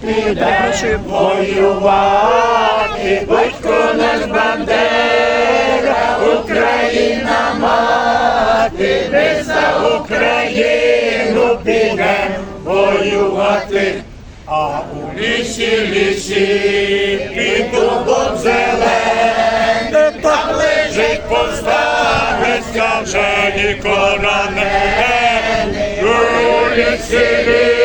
піде воювати, батько наш Бандера, Україна мати, ми за Україну підем воювати, а у лісі, лісі, під дубом зеленим, там лежить повстанецька вже ніколи не у лісі, лісі,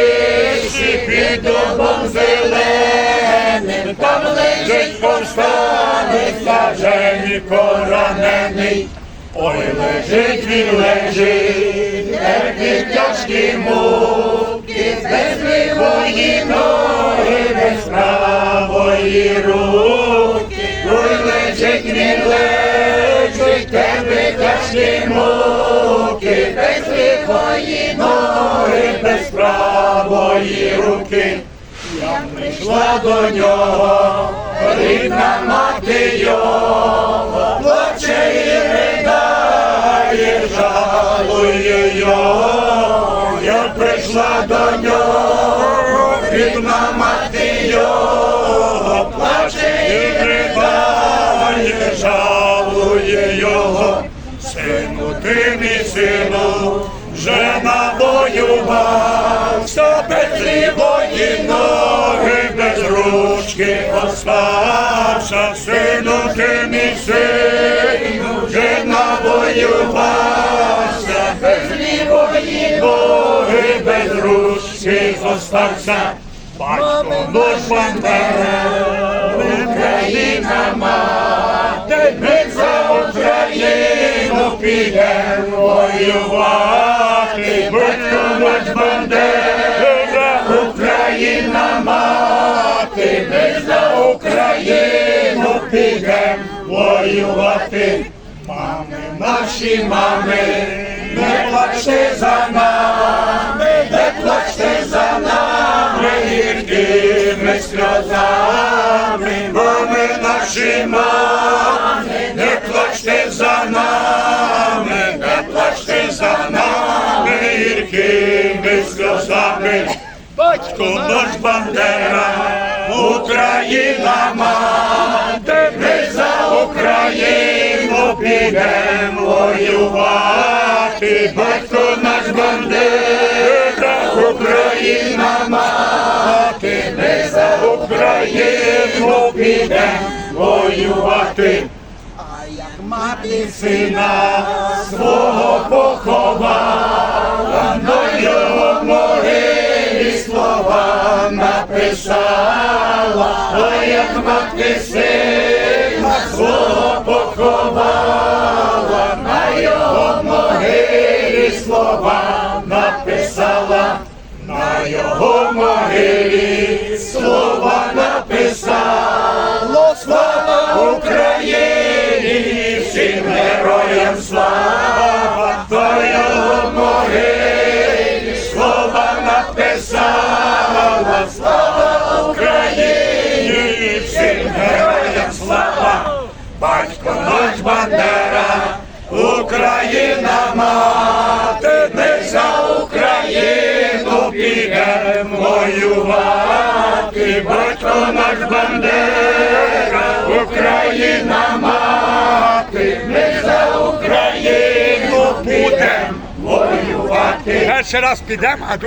під дубом зеленим, там лежить повстанець, вже поранений. Ой, лежить він лежить, терпить тяжкі муки, без лівої ноги, без правої руки. Ой, лежить він лежить, терпить тяжкі муки, без лівої ноги, без правої руки. Я прийшла до нього, рідна мати його, плаче і ридає, жалує його. Я прийшла до нього, рідна мати ти мій сину, вже навоювався без лівої ноги, без ручки остався. Сину, ти мій сину, вже навоювався без лівої ноги, без ручки остався. Батько наш бандера, Україна мати, ми за Україну підемо воювати, батько бандера, Україна мати, ми за Україну підемо воювати. Мами, наші мами, не плачте за нами, не плачте за нами, гіркими сльозами, мами, наші мами, Батько наш Бандера, Україна мати, ми за Україну підемо воювати. Батько наш Бандера, Україна мати, ми за Україну підемо воювати. Мати сина свого поховала, на його слова написала, а як мати сина свого поховала, на його могилі слова написала, на його могилі слова написала, слава Україні, всім героям слава, на його могилі слова написала, Бандера, Україна мати, ми за Україну підемо воювати, батько наш Бандера, Україна мати, ми за Україну підемо воювати. Перший раз підемо,